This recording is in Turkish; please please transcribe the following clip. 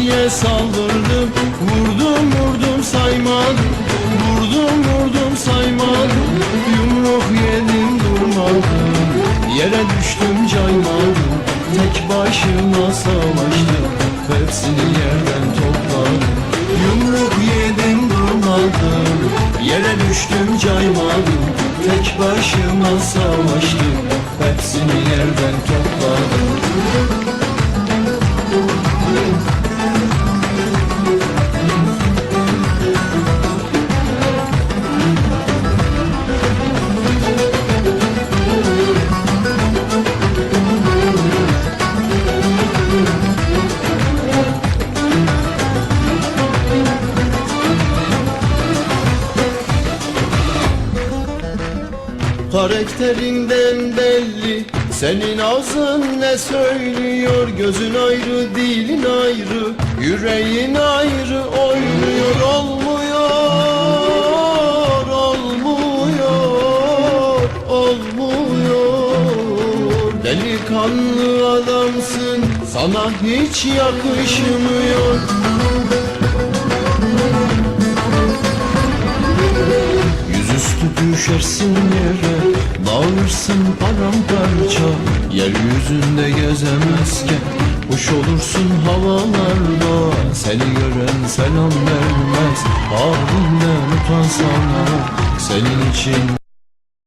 yüzüne saldırdım. Vurdum vurdum saymadım. Vurdum vurdum saymadım. Yumruk yedim durmadım. Yere düştüm caymadım. Tek başıma savaştım. Hepsini yerden topladım. Yumruk yedim durmadım. Yere düştüm caymadım. Tek başıma savaştım. Hepsini yerden topladım Karakterinden belli. Senin ağzın ne söylüyor? Gözün ayrı dilin ayrı. Yüreğin ayrı oynuyor Olmuyor Olmuyor Olmuyor. Delikanlı adamsın Sana hiç yakışmıyor. Yüzüstü düşersin yere Dağılırsın paramparça Yeryüzünde gezemezken. Kuş olursun havalarda Seni gören selam vermez. Halinden utansana Senin için